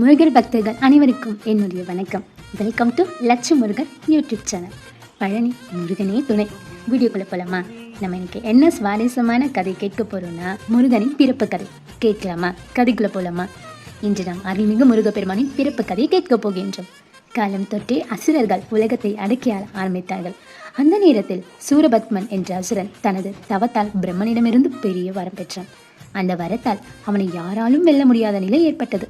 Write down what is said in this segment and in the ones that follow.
முருகர் பக்தர்கள் அனைவருக்கும் என்னுடைய வணக்கம். Welcome to Lakshu Murugan YouTube channel. Palani முருகனே துணை. வீடியோக்குள்ளே போகலாமா நம்ம இன்னைக்கு என்ன சுவாரஸ்யமான கதை கேட்க போகிறோம்னா முருகனின் பிறப்பு கதை. கேட்கலாமா? கதைக்குள்ளே போகலாமா இன்று நாம் அருள்மிகு முருகப்பெருமானின் பிறப்பு கதையை கேட்க போகின்றோம். காலம் தொட்டே அசுரர்கள் உலகத்தை அடக்கி ஆரம்பித்தார்கள். அந்த நேரத்தில் சூரபத்மன் என்ற அசுரன் தனது தவத்தால் பிரம்மனிடமிருந்து பெரிய வரம் பெற்றான். அந்த வரத்தால் அவனை யாராலும் வெல்ல முடியாத நிலை ஏற்பட்டது.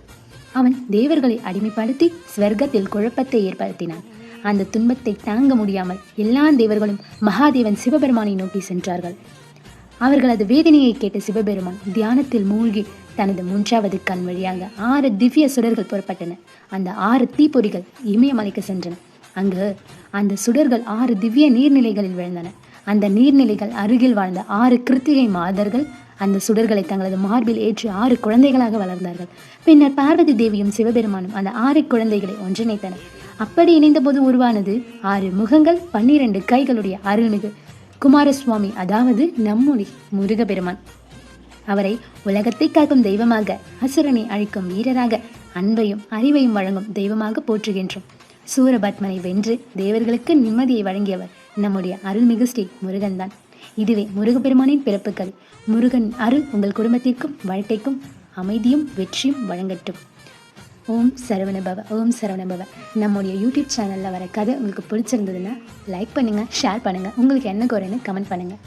அவன் தேவர்களை அடிமைப்படுத்தி ஸ்வர்க்கத்தில் குழப்பத்தை ஏற்படுத்தினான். அந்த துன்பத்தை தாங்க முடியாமல் எல்லா தேவர்களும் மகாதேவன் சிவபெருமானை நோக்கி சென்றார்கள். அவர்களது வேதனையை கேட்ட சிவபெருமான் தியானத்தில் மூழ்கி தனது மூன்றாவது கண் வழியாக ஆறு திவ்ய சுடர்கள் புறப்பட்டன. அந்த ஆறு தீப்பொறிகள் இமயமலைக்கு சென்றன. அங்கு அந்த சுடர்கள் ஆறு திவ்ய நீர்நிலைகளில் விழுந்தன. அந்த நீர்நிலைகள் அருகில் வாழ்ந்த ஆறு கிருத்திகை மாதர்கள் அந்த சுடர்களை தங்களது மார்பில் ஏற்றி ஆறு குழந்தைகளாக வளர்ந்தார்கள். பின்னர் பார்வதி தேவியும் சிவபெருமானும் அந்த ஆறு குழந்தைகளை ஒன்றிணைத்தனர். அப்படி இணைந்தபோது உருவானது ஆறு முகங்கள் பன்னிரண்டு கைகளுடைய அருள்மிகு குமாரசுவாமி அதாவது நம்முடி முருகபெருமான் அவரை உலகத்தை காக்கும் தெய்வமாக அசுரனை அழிக்கும் வீரராக அன்பையும் அறிவையும் வழங்கும் தெய்வமாக போற்றுகின்றோம். சூரபத்மனை வென்று தேவர்களுக்கு நிம்மதியை வழங்கியவர் நம்முடைய அருள்மிகு ஸ்ரீ முருகன்தான். இதுவே முருகப்பெருமானின் பிறப்புகள் முருகன் அருள் உங்கள் குடும்பத்திற்கும் வாழ்க்கைக்கும் அமைதியும் வெற்றியும் வழங்கட்டும். ஓம் சரவணபவ ஓம் சரவணபவ. நம்முடைய யூடியூப் சேனலில் வர கதை உங்களுக்கு பிடிச்சிருந்ததுன்னா லைக் பண்ணுங்கள் ஷேர் பண்ணுங்கள் உங்களுக்கு என்ன குறைன்னு கமெண்ட் பண்ணுங்கள்